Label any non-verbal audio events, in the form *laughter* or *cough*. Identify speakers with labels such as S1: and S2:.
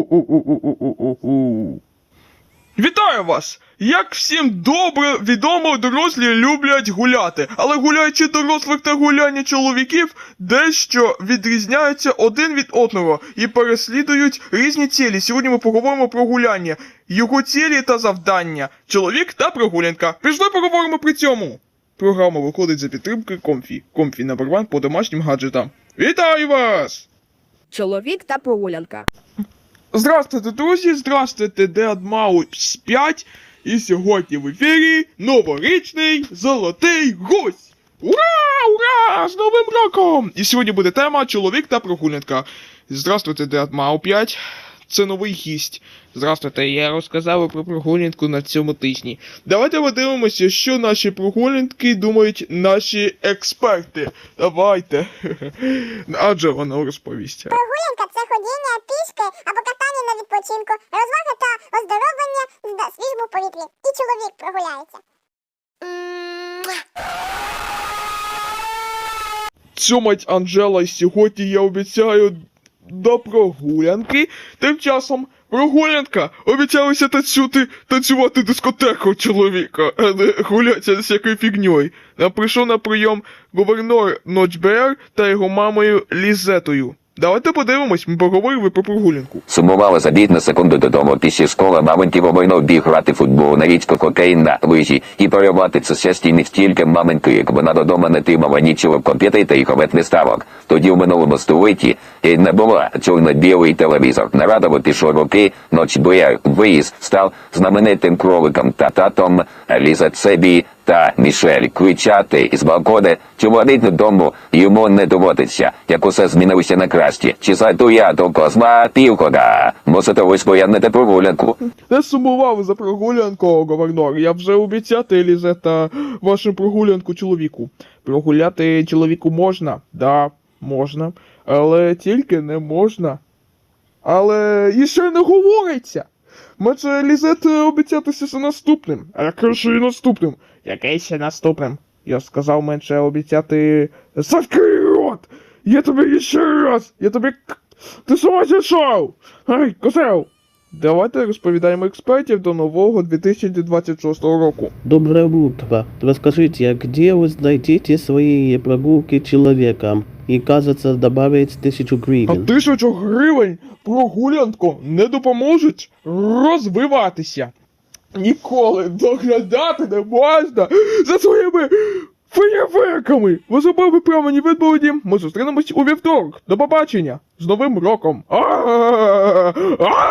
S1: У-у-у-у-у-у-у-у. Вітаю вас! Як всім добре відомо, дорослі люблять гуляти, але гуляючи дорослих та гуляння чоловіків дещо відрізняються один від одного і переслідують різні цілі. Сьогодні ми поговоримо про гуляння, його цілі та завдання, чоловік та прогулянка. Пішли поговоримо при цьому. Програма виходить за підтримки Комфі. Комфі номер ван по домашнім гаджетам. Вітаю вас!
S2: Чоловік та прогулянка.
S1: Здравствуйте, друзі! Здравствуйте, Дед Маус 5. І сьогодні в ефірі новорічний золотий гусь! Ура! Ура! З Новим роком! І сьогодні буде тема чоловік та прогулянка. Здравствуйте, Дед Мау 5. Це новий гість. Здравствуйте, я розказав про прогулянку на цьому тижні. Давайте подивимося, що наші прогулянки думають наші експерти. Давайте. *laughs* Адже воно розповість.
S3: Прогулянка це ходіння на розвага та оздоровлення на свіжому повітрі. І чоловік прогуляється.
S1: Цьомать Анжела, і сьогодні я обіцяю до прогулянки. Тим часом прогулянка обіцялася танцювати, танцювати дискотеку чоловіка, а не гулятися з всякою фігньою. Прийшов на прийом гувернор Ночбер та його мамою Лізетою. Давайте подивимось, ми поговорили про прогулянку.
S4: Сумувала за бід на секунду додому після школи мамонтів обойно біг грати футбол на річку хокей на лижі і перервати це щастя не стільки мамоньки, як вона додому не тримала нічого комп'ютер та їхових виставок. Тоді в минулому столітті і не було чорно-білий телевізор. Нарадово пішов роки, ноч Блер виїзд став знаменитим кроликом та татом Ліза Цебі та Мішель кричати із балкони, чоловік додому йому не доводиться, як усе змінилося на краще. Чи зайду я до козла півгода? Мусите ось поєднати прогулянку.
S1: Не сумував за прогулянку, говернор. Я вже обіцяти Лізета вашу прогулянку чоловіку. Прогуляти чоловіку можна, да, можна, але тільки не можна. Але і ще не говориться. Може, Лізет обіцятися за наступним. А яке ще і наступним? Яке ще наступним? Я сказав менше обіцяти. Закрий рот! Я тобі ще раз! Я тобі. Ти сама зійшов! Ай, козел! Давайте розповідаємо експертів до нового 2026 року.
S5: Доброе утро. Расскажите, а где вы найдете свои прогулки человеком? И кажется, добавить тысячу
S1: А
S5: гривен.
S1: тисячу гривень прогулянку не допоможуть розвиватися. Ніколи доглядати не можна за своїми феєверками. Ви забули про мені відповіді. Ми зустрінемось у вівторок. До побачення з Новим роком. А-а-а! А-а-а!